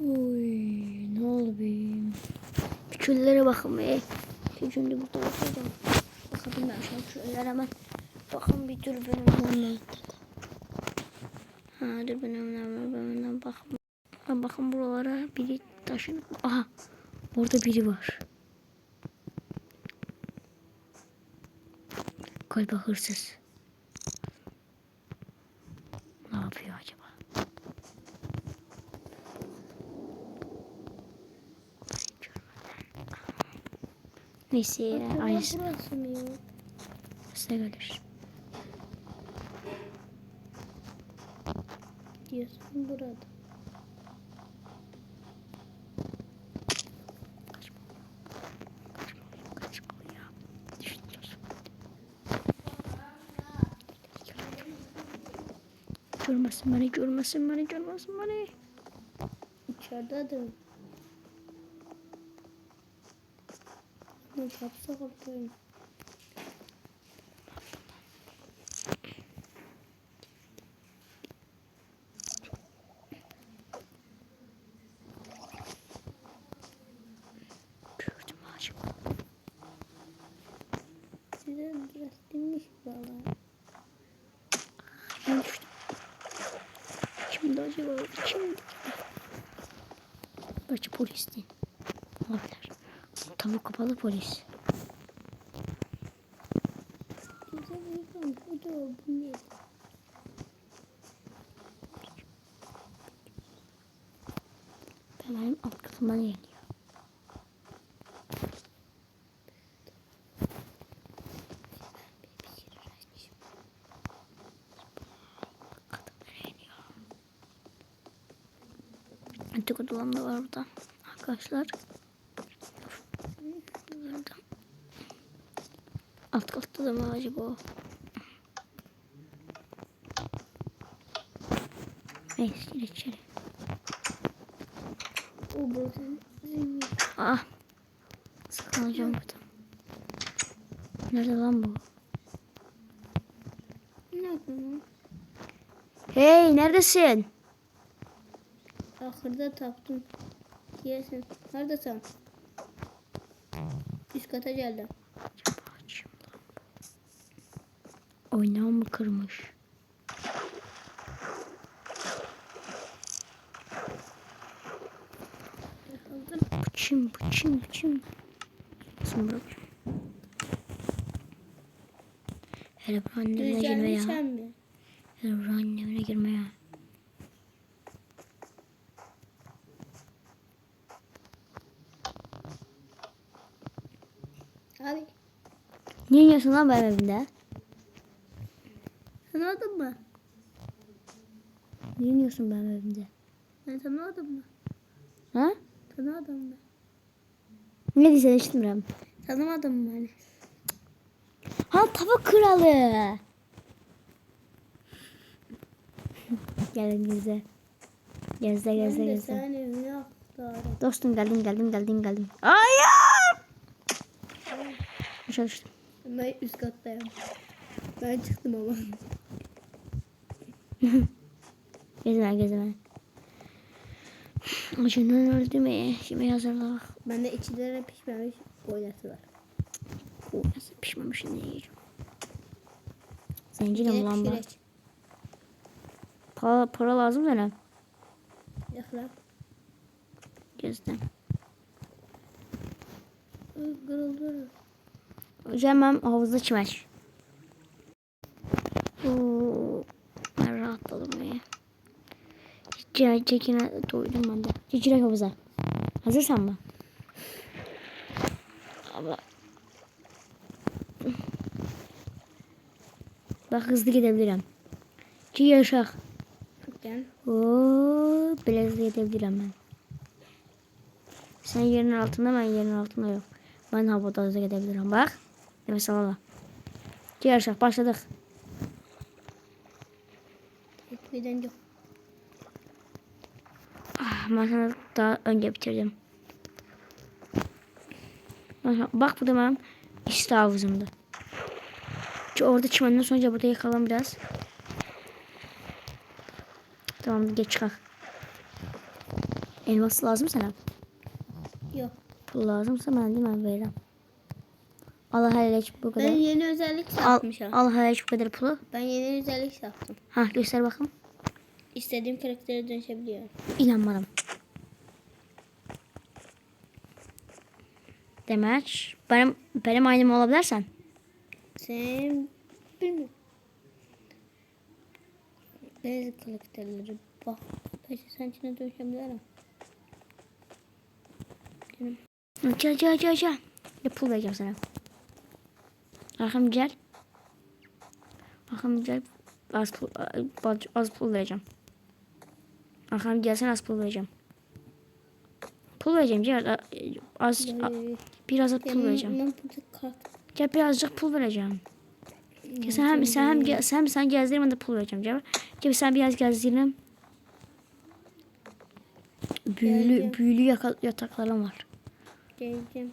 Oy ne oldu be? Bir çöllere bakın be. Bir şimdi burada bakacağım. Bakayım ben şu çöllere hemen. Bakın bir dürbünümden. Ha dürbünümden dürbünümden bakın. Ha, bakın buralara biri taşınıp. Aha orada biri var. Galiba hırsız. Ne yapıyor acaba? Neyse ya. Aynısı. Burası mı ya? Size gelir. Diyorsun burada. Görmesin beni, görmesin beni, görmesin beni. İçeride Ne kapsa. Size biraz dinmiş valla. Ben düştüm. Kimdi acaba? Kimdi? Belki polisti. Olabilir. Tabu kapalı polis. Benim alt katımdan geliyor. Antik odalam da var burada. Arkadaşlar. Burada. Alt katta da mı acaba o? Neyse içeri. O burada. Zengin. Ah. Sıkılacağım burada. Nerede lan bu? Ne yapıyorsun? Hey neredesin? Ahırda taptım. Diyesin. Nerede sen? Üst kata geldim. Oynağı mı kırmış? Bıçım bıçım bıçım. Bırak? Hele bu annemine girme ya. Hele bu annemine girme ya. Abi. Niye yiyorsun lan benim evimde? Tanımadın mı? Niye yiyorsun benim evimde? Ben tanımadın mı? Ha? Tanımadın mı? Ne diysen işitmiyorum. Tanımadın mı hani? Ha tavuk kralı. Gelin bize. Gezde gezde gezde. Dostum geldim geldim geldim geldim. Hayır. Aşağı düştüm. Ben üst kattayım. Ben çıktım ama. Gezme gezme. Acından öldü mü? Şimdi hazırla. Bende içlere pişmemiş boynası var. Oo, nasıl pişmemiş şimdi yiyeceğim. Zencinim lan ben. Para, para lazım sana. Yok lan. Ay, Kırıldı. Hocam havuzda çimer. Oo, ben rahatladım ya. Çekine, çekine doydum ben de. Çekine havuza. Hazırsan mı? Abla. Bak hızlı gidebilirim. Ki yaşak. Gel. Oo, biraz hızlı gidebilirim ben. Sen yerin altında ben yerin altında yok. Ben havada hızlı gidebilirim. Bak. Nefes al al. Ki yaşak başladık. Etmeden yok. Sana daha önce bitirdim. Bak- bu da benim işte havuzumda. Orada çimenden sonra burada yakalım biraz. Tamam geç kalk. Elmas lazım sana. Yok. Pul lazımsa ben de ben veririm. Al hele bu kadar. Ben yeni özellik Al, yapmışım. al hele bu kadar pulu. Ben yeni özellik yaptım. Ha göster bakalım. İstediğim karaktere dönüşebiliyorum. İnanmadım. Demek benim benim aynım olabilirsen. Sen bilmiyorum. Bazı karakterleri bak. Belki sen içine dönüşebilirim. Canım. Gel gel gel gel. Bir pul vereceğim sana. Arkam gel. Arkam gel. Az pul, az, az pul vereceğim. Arkam gelsen az pul vereceğim. Pul vereceğim gel. Az, biraz az pul vereceğim. Gel birazcık pul vereceğim. Gel sen hem sen hem gel- sen sen gezdireyim ben de pul vereceğim. Gel. Gel sen biraz gezdireyim. Büyülü Geldim. büyülü yaka- yataklarım var. Geleceğim.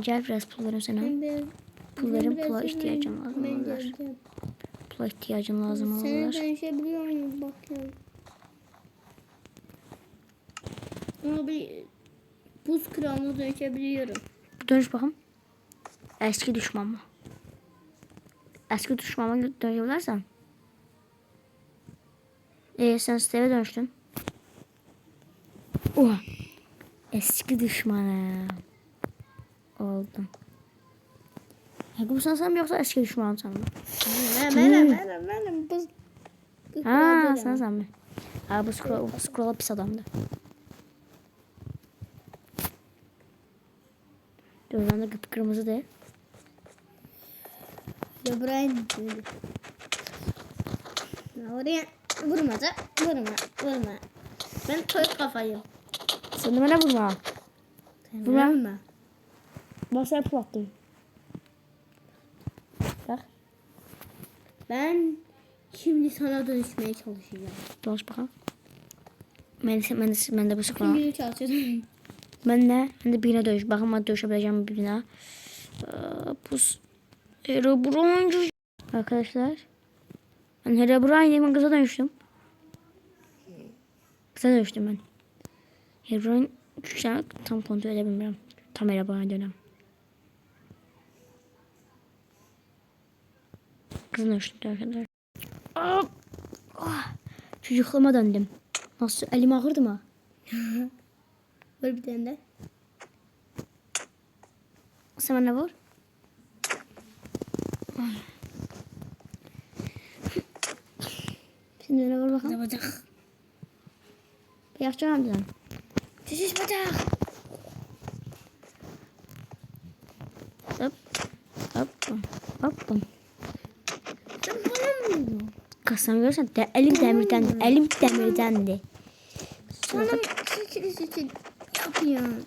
Gel biraz pul vereyim sana. Ben Pulların pula biraz ihtiyacım lazım Ben olur. geleceğim. Pula ihtiyacın lazım Sana olur. dönüşebiliyor muyum? Bakıyorum. Ama bir buz kralına dönüşebiliyorum. Dönüş bakalım. Eski düşman mı? Eski düşmana dönebilirsen. Ee, sen Steve'e dönüştün. Oha. Eski düşmanım. Oldum. Yakup sen sen mi yoksa eski düşmanım sen mi? Ben benim benim benim buz Ha sen sen mi? Ha bu scroll, bu scroll pis adamdı. Gözden de kıpkırmızı Brian dedi. Ya Oraya vurma da vurma vurma. Ben toy kafayım. Sen de bana vurma. Sen Vurma. vurma. Ben sana pul attım. Bak. Ben şimdi sana dönüşmeye çalışacağım. Dolaş bakalım. Ben de, ben de, ben de bu scroll. Şimdi çalışıyorum. Ben de, ben de birine dönüş. Bakın ben dönüşebileceğim birine. Ee, Pus. Herobrine. Arkadaşlar. Ben Herobrine'im. Ben kıza dönüştüm. Kıza dönüştüm ben. Herobrine an tam kontrol edebilmiyorum. Tam Herobrine dönem. Kıza dönüştüm arkadaşlar. Hop. Ah. Döndüm. Nasıl? Elim ağrıdı mı? Vur bir tane de. Sen bana vur. Şimdi bana vur bakalım. Bacak. Yapacağım amcan. Şiş bacak. Hop. Hop. Hop. Sen bana mı? Kasam görürsen de, elim demirden, elim demirdendi. Bana sıçrı sıçrı yapıyorsun.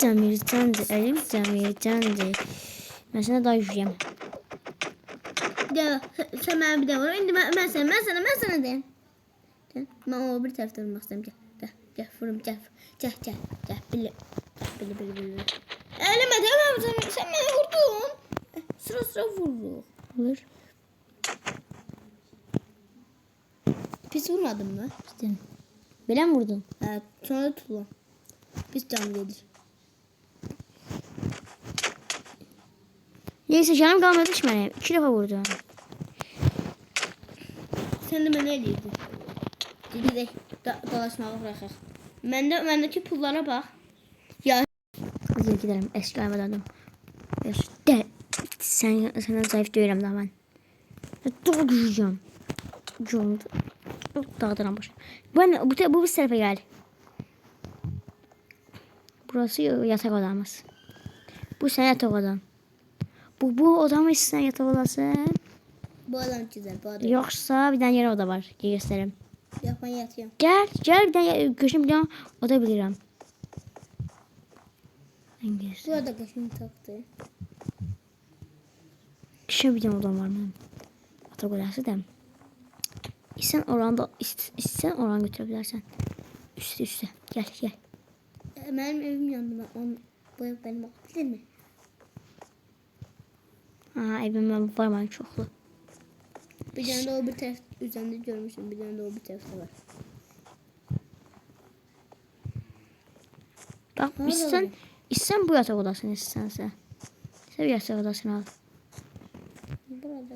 Demirdendi, elim demirdendi. Ben sana daha yürüyeyim. Gel sen- bana bir de vur. Şimdi ben, ben sana ben sana ben sana. Gel. Ben o bir tarafta vurmak istiyorum. Gel. Gel. Gel. Vurum. Gel. Gel. Gel. Gel. Bili. Bili bili bili. Elime tamam sen, sen beni vurdun. Sıra sıra vurdu. Olur. Pis vurmadın mı? İşte. Bile mi vurdun? Evet. Sonra tutulan. Pis can gelir. Neyse canım kalmadı benim. İki defa vurdum. Sen de beni eliydin. Dedi de da, dolaşmağı bırakır. Ben de, bendeki pullara bak. Ya Hadi gidelim. Eski döndüm. İşte. Sen, senden zayıf değilim daha ben. Çok güçlüyüm. Çok dağdan boş. Ben bu, bu, bu tarafa gel. Burası yatak odamız. Bu sen yatak odan. Bu bu odamız sen yatak odası. bu adam çizer bu adam. Yoksa bir tane yeni oda var. Gösterim. Yok ben yatıyorum. Gel gel bir tane göçüm bir tane oda bilirim. Ben Bu göster. arada kaşını taktı. Kişi bir tane odam var benim. Yatak odası da. İsten oranda ist- isten oran götürebilirsen. Üste üste. Gel gel. E, Benim evim yandı. On, bu ev benim olabilir mi? Ha evim var ben çoklu. Bir tane de o bir taraf üzerinde görmüşüm. Bir tane de o bir tarafta var. Bak istesen, bu? istesen bu yatak odasını istense. Sen yatak odasını al. Burada.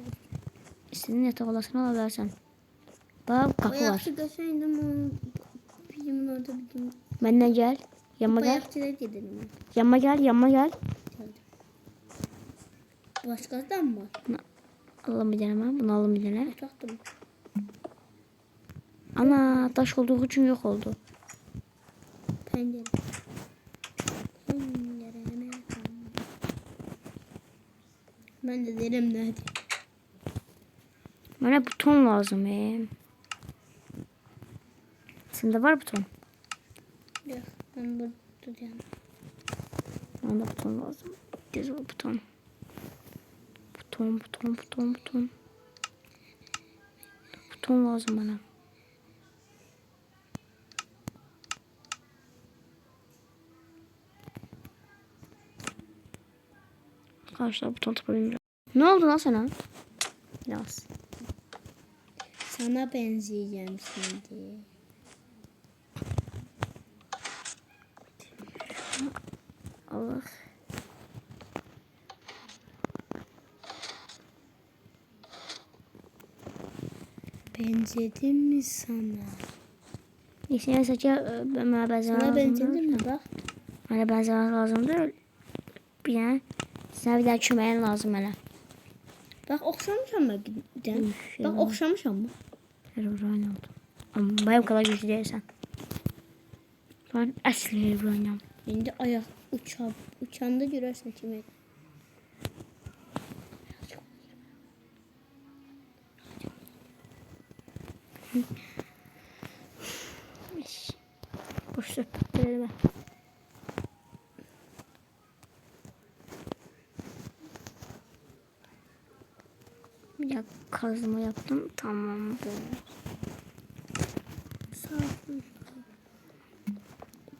İstediğin yatak odasını alabilirsen. Bak kapı var. O bizim orada bizim Benden gel. Yanıma gel. bayakçıda gidelim. Yanıma gel. Yanıma gel. Başkası da mı var? Alalım bir tane ben. Bunu alalım bir tane. Uçakta mı? Ana taş olduğu için yok oldu. Pencere. Pencereme kalma. Ben de derim nerede? Bana buton lazım. Ee. Sende var buton. Ben burada duracağım. Bana buton lazım. Düz o buton. Buton, buton, buton, buton. Buton lazım bana. Arkadaşlar buton tapabilmiyorum. Ne oldu lan sana? Biraz. Sana benzeyeceğim şimdi. Allah. Benzedim mi sana? Ya saça bana benzemek Sana lazım. benzedim mi bak? Bana benzemek lazım değil. Bir yani sana bir daha çömeyen lazım bana. Bak giden. Üf, Bak yalan. okşamış ama. Herobrine oldu. Ama benim kadar güçlü değilsen. Ben asli Herobrine'ım. Şimdi ayak uçan, uçanda görersin kimi. Boş sohbetlerime. Bir dakika kazma yaptım. Tamam. Sağ ol.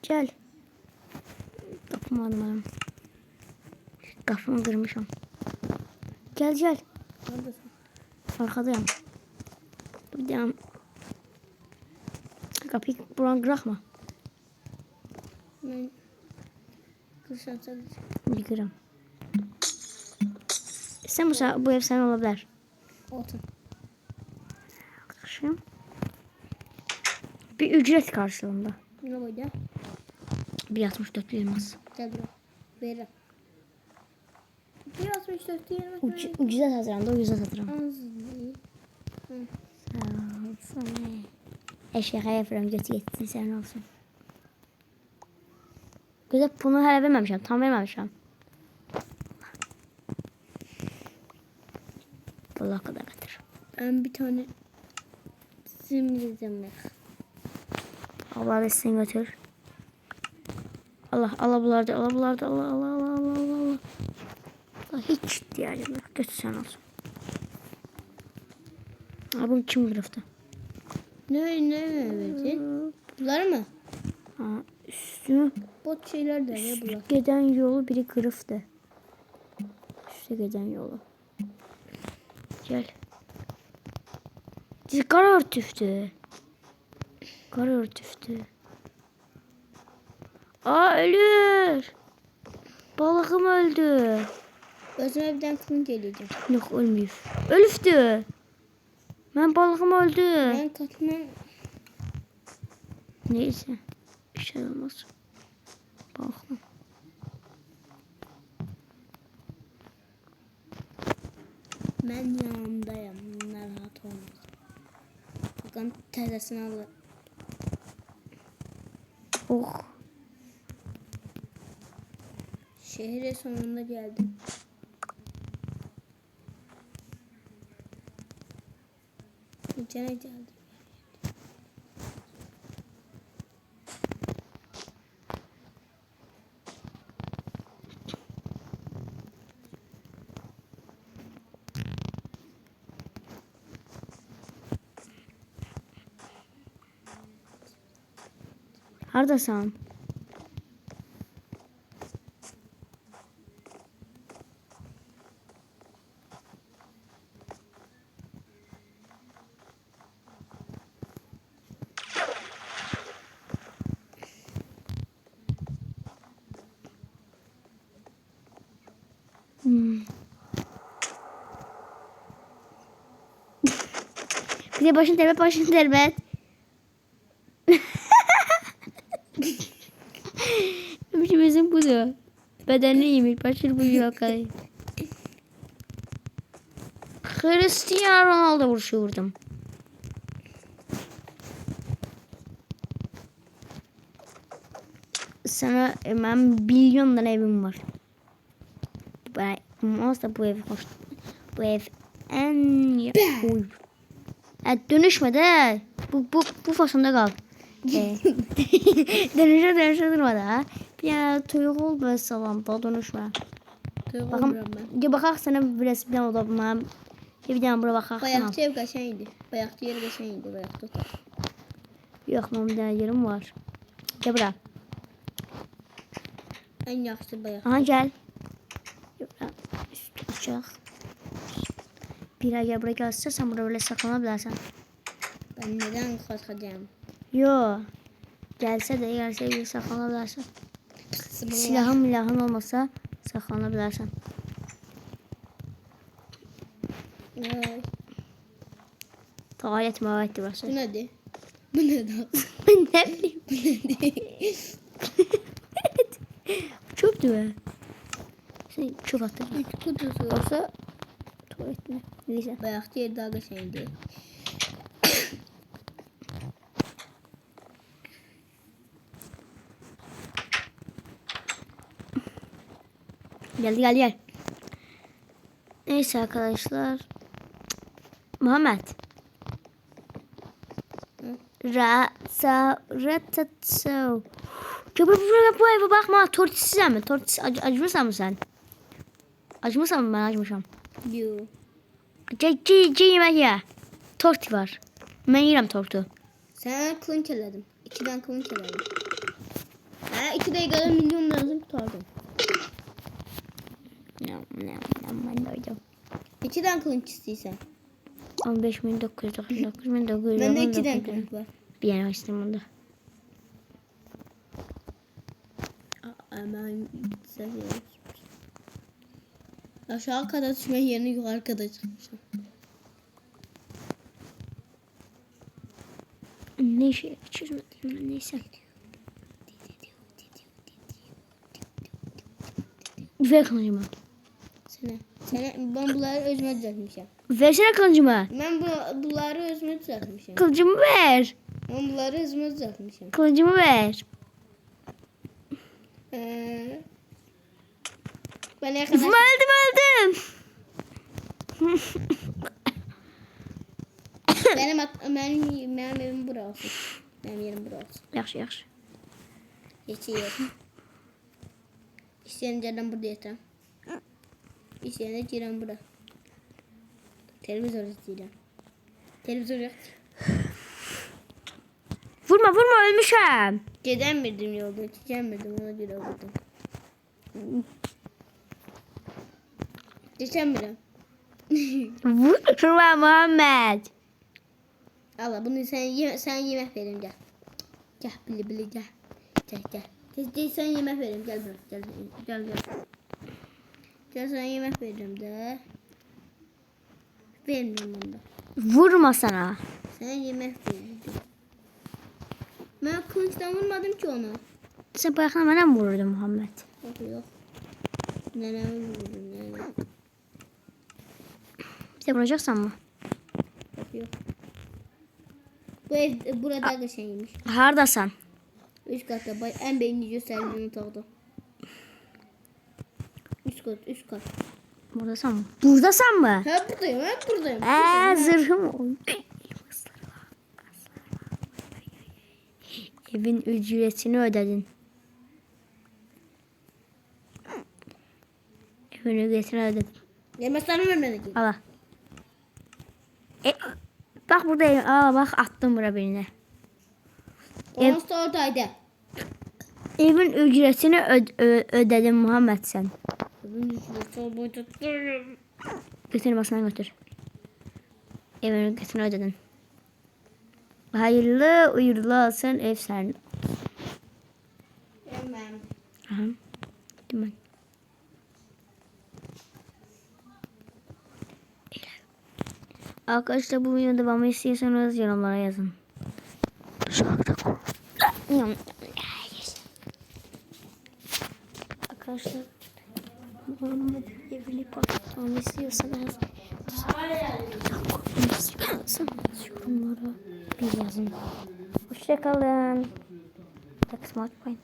Gel. Kapımı almadım. Kapımı kırmışım. Gel gel. Neredesin? Arkadayım. Bir daha. Kapıyı buran bırakma. Ben sadece. Bir kırım. Sen bu, bu ev sen olabilir. Olsun. Arkadaşım. Bir ücret karşılığında. Ne boyda? Bir 64 elmas. Gel buraya. Veririm. Bir 64 diyelim. Uc ucuza satırım da ucuza değil. Sağ ol sana. Eşeğe yapıyorum götü gitsin sen olsun. Güzel bunu hala vermemişim. Tam vermemişim. Vallahi kadar kadar. Ben bir tane simleyeceğim. Allah da götür. Allah Allah bulardı Allah bulardı Allah Allah Allah Allah Allah Allah. Hiç ihtiyacım yok. Götür sen olsun. Aa, bunu kim kırıftı? Ne ne verdin? Bunlar mı? Ha, üstü Bot şeyler de ne bunlar? giden yolu biri kırıftı. Üste giden yolu. Gel. Dizi kara örtüftü. Kara örtüftü. Aa ölür. Balığım öldü. Özüme bir kılın geleceğim. Yok ölmüyor. Ölüftü. Ben balığım öldü. Ben katman Neyse. Bir şey olmaz. Balığım. ben yanındayım. Rahat olmaz. Bakın tezesini alır. Oh. Şehre sonunda geldim. İçine geldim. Neredesin? Hmm. De başını terbet, başını isim budur? Bedenini yemiş, başını buyuyor kadar. Cristiano Ronaldo vuruşu vurdum. Sana ben milyon tane evim var. Ben aslında bu ev hoş. Bu ev en Uy. E, dönüşmedi he. Bu, bu, bu fasonda kal. E, dönüşe dönüşe durmadı ha. Bir yana tuyuk ol böyle salanda dönüşme. Toyuq Bakın, ya bakaq sana bir resimden odamam. Ya bir tane bura bakaq. Bayaqçı ev qəşəng idi. Bayaqçı yer qəşəng idi. Bayaqçı otaq. Yok benim bir tane yerim var. Gel bura. Ən yaxşısı bayaq. Aha bura. Üstü açıq. Bir ay gel buraya gelse sen burada böyle saklanabilirsin. Ben nədən qalxacağam? Yo. Gelse de gelse bir saklanabilirsin. Silahın milahın olmasa saklanabilirsin. Ay, Tuvalet muhabbeti burası. Bu nədir? Bu nədir? ne bileyim. Bu nədir? Çöptü be. Sen çöp attın. Üç kutusu. Yoksa tuvalet mi? Neyse. Bayaqçı yer daha qəşəng idi. Geldi gel. Neyse arkadaşlar. Muhammed. Ra sa ra ta so. Ya bu bu eve bakma. Tortisiz mi? Tortis ac acımırsan mı sen? Acımırsan mı ben acımışam. Yo. C c c yemek ye. Torti var. Ben yerim tortu. Sənə klınç elədim. 2-dən klınç elədim. Hə, 2 dəqiqədə milyon lazım qutardım. Ne ne ne ben doydum. 2-dən klınç istəyirsən. 15.999 1999 Məndə 2-dən klınç var. Bir yana açtım bunda. Aa, Mən seviyorum. Aşağı kadar düşmək yerinə yuxarı kadar çıxmışam. Ne şey çözmedim neyse. Ver kılıcımı. Sənə. Sənə mən bunları özümə düzəltmişəm. Versene kılıcımı. Mən bu, bunları özümə düzəltmişəm. Kılıcımı ver. Mən bunları özümə düzəltmişəm. Kılıcımı ver. Ee, ben arkadaş Öldüm öldüm. benim ak- benim benim evim burası. Benim yerim burası. Yaxşı yaxşı. Geçiyor. İsteyen yerden burada yatıram. İsteyen de giren burada. Televizor izleyeceğim. Televizor yok. Vurma vurma ölmüşüm. Gedemedim yolda. Geçemedim ona göre vurdum. Geçemedim. Vurma Muhammed. Allah bunu sen ye sen yemek vereyim gel. Gel bili bili gel. Gel gel. Gel, gel sen yemek vereyim gel buraya gel gel gel. Gel sana yemek vereceğim de. Vermiyorum bunu da. Vurma sana. Sana yemek vereceğim. Ben kılıçtan vurmadım ki onu. Sen bu yakına bana mı vururdun Muhammed? Yok yok. Nenemi vurdum nene. Bize vuracaksan mı? Yok. Bu ev burada geçenmiş. Hardasan? Üst katta bay en beğeni gösterdiğim otaqda. Üst kat, üst kat. Buradasan mı? Buradasan mı? Ha buradayım, ha buradayım. Eee zırhım. Evin ücretini ödedin. Evin ücretini ödedin. Yemeklerini vermedi ki. E, bak buradayım. Aa bak attım buraya birine. Ev- Onun da oradaydı. Evin ücretini ö- ö- ödedin Muhammed sen. Sol boy tutuyorum. Götür masana götür. Evin ücretini ödedin. Hayırlı uğurlu olsun ev sen. Hemen. Aha. Gittim ben. Arkadaşlar bu videonun devamı istiyorsanız yorumlara yazın. Arkadaşlar bu evli patlamamı istiyorsanız yorumlara bir yazın. Hoşçakalın. Taksim atmayın.